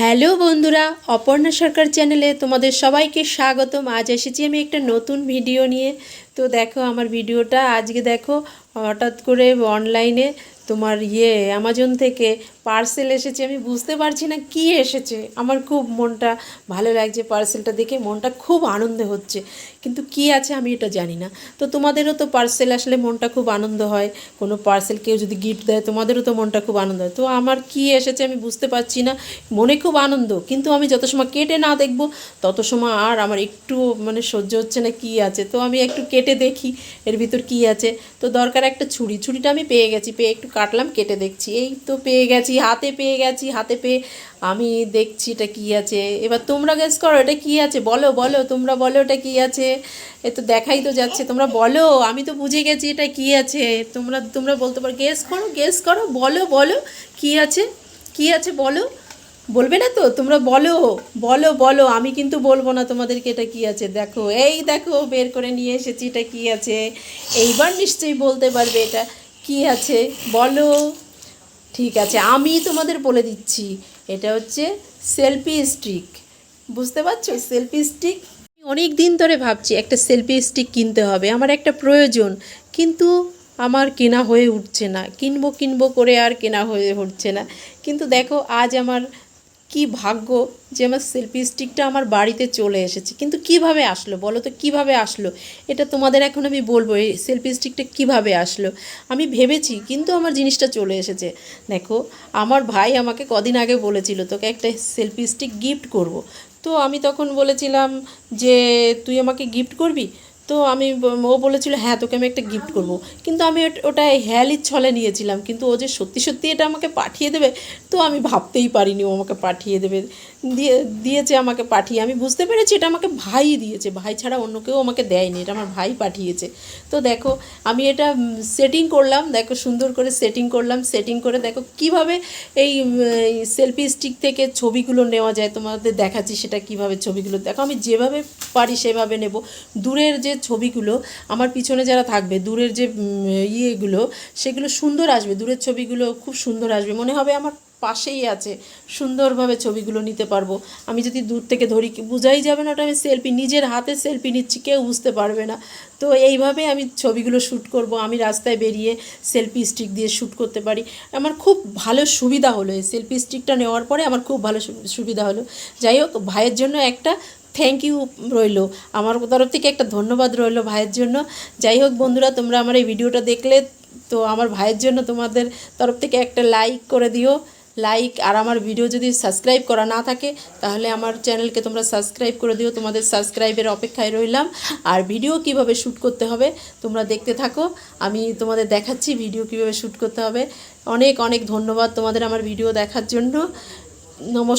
Hello বন্ধুরা, অপর্ণা সরকার চ্যানেলে তোমাদের সবাইকে স্বাগতম। আজ এসেছি আমি একটা নতুন ভিডিও নিয়ে। তো দেখো আমার ভিডিওটা, আজকে দেখো হঠাৎ করে অনলাইনে তোমার ইয়ে অ্যামাজন থেকে পার্সেল এসেছে, আমি বুঝতে পারছি না কি এসেছে। আমার খুব মনটা ভালো লাগছে পার্সেলটা দেখে, মনটা খুব আনন্দ হচ্ছে। কিন্তু কি আছে আমি এটা জানি না। তো তোমাদেরও তো পার্সেল আসলে মনটা খুব আনন্দ হয়। কোনো পার্সেল কেউ যদি গিফট দেয়, তোমাদেরও তো মনটা খুব আনন্দ হয়। তো আমার কি এসেছে আমি বুঝতে পারছি না। মনে খুব আনন্দ, কিন্তু আমি যত সময় কেটে না দেখব, তত সময় আর আমার একটু মানে সহ্য হচ্ছে না কি আছে। তো আমি একটু কেটে দেখি, এর ভিতর কি আছে। তো দরকার একটা ছুরি, ছুরিটা আমি পেয়ে গেছি, পেয়ে একটু কাটলাম, কেটে দেখছি। এই তো পেয়ে গেছি হাতে পেয়ে গেছি, হাতে পেয়ে আমি দেখছি এটা কী আছে। এবার তোমরা গেস করো, এটা কী আছে? বলো বলো, তোমরা বলো এটা কী আছে? এ তো দেখাই তো যাচ্ছে, তোমরা বলো, আমি তো বুঝে গেছি এটা কী আছে। তোমরা তোমরা বলতে পারো গেস করো গেস করো, বলো বলো, কি আছে? কি আছে বলো? বলবে না তো? তোমরা বলো বলো বলো, আমি কিন্তু বলব না তোমাদেরকে এটা কি আছে। দেখো, এই দেখো, বের করে নিয়ে এসেছি এটা কি আছে। এইবার নিশ্চয়ই বলতে পারবে এটা কি আছে। বলো। ঠিক আছে আমি তোমাদের বলে দিচ্ছি। এটা হচ্ছে সেলফি স্টিক বুঝতে পারছ? সেলফি স্টিক অনেক দিন ধরে ভাবছি, একটা সেলফি স্টিক কিনতে হবে। আমার একটা প্রয়োজন। কিন্তু আমার কেনা হয়ে উঠছে না। কিনবো কিনবো করে আর কেনা হয়ে উঠছে না। কিন্তু দেখো, আজ আমার কি ভাগ্য যে আমার সেলফি স্টিকটা আমার বাড়িতে চলে এসেছে। কিন্তু কীভাবে আসলো? বলো তো, কীভাবে আসলো? এটা তোমাদের এখন আমি বলব, এই সেলফি স্টিকটা কীভাবে আসলো? আমি ভেবেছি, কিন্তু আমার জিনিসটা চলে এসেছে। দেখো, আমার ভাই আমাকে কদিন আগে বলেছিল, তোকে একটা সেলফি স্টিক গিফট করব। তো আমি তখন বলেছিলাম যে, তুই আমাকে গিফট করবি? তো আমি ও বলেছিল হ্যাঁ তোকে আমি একটা গিফট করব। কিন্তু আমি ওট- হ্যালির ছলে নিয়েছিলাম। কিন্তু ও যে সত্যি সত্যি এটা আমাকে পাঠিয়ে দেবে, তো আমি ভাবতেই পারিনি ও আমাকে পাঠিয়ে দেবে। দিয়ে, দিয়েছে আমাকে পাঠিয়ে। আমি বুঝতে পেরেছি এটা আমাকে ভাই দিয়েছে। ভাই ছাড়া অন্য কেউ আমাকে দেয়নি। এটা আমার ভাই পাঠিয়েছে। তো দেখো, আমি এটা সেটিং করলাম। দেখো, সুন্দর করে সেটিং করলাম। সেটিং করে দেখো কীভাবে এই সেলফি স্টিক থেকে ছবিগুলো নেওয়া যায়। তোমাদের দেখাচ্ছি সেটা কীভাবে ছবিগুলো। দেখো, আমি যেভাবে পারি সেভাবে নেব। দূরের যে ছবিগুলো, আমার পিছনে যারা থাকবে, দূরের যে ইয়েগুলো, সেগুলো সুন্দর আসবে। দূরের ছবিগুলো খুব সুন্দর আসবে। মনে হবে আমার পাশেই আছে, সুন্দরভাবে ছবিগুলো নিতে পারব। আমি যদি দূর থেকে ধরি, বোঝাই যাবে না ওটা আমি সেলফি নিজের হাতে সেলফি নিচ্ছি, কেউ বুঝতে পারবে না। তো এইভাবে আমি ছবিগুলো শ্যুট করব, আমি রাস্তায় বেরিয়ে সেলফি স্টিক দিয়ে শ্যুট করতে পারি। আমার খুব ভালো সুবিধা হলো এই সেলফি স্টিকটা নেওয়ার পরে, আমার খুব ভালো সুবিধা হলো। যাই হোক, ভাইয়ের জন্য একটা থ্যাংক ইউ রইল। আমার তরফ থেকে একটা ধন্যবাদ রইল ভাইয়ের জন্য। যাই হোক বন্ধুরা, তোমরা আমার এই ভিডিওটা দেখলে, তো আমার ভাইয়ের জন্য তোমাদের তরফ থেকে একটা লাইক করে দিও। লাইক আর আমার ভিডিও যদি সাবস্ক্রাইব করা না থাকে, তাহলে আমার চ্যানেলকে তোমরা সাবস্ক্রাইব করে দিও। তোমাদের সাবস্ক্রাইবের অপেক্ষায় রইলাম। আর ভিডিও কীভাবে শ্যুট করতে হবে, তোমরা দেখতে থাকো। আমি তোমাদের দেখাচ্ছি ভিডিও কীভাবে শ্যুট করতে হবে। অনেক অনেক ধন্যবাদ তোমাদের আমার ভিডিও দেখার জন্য। নমস্কার।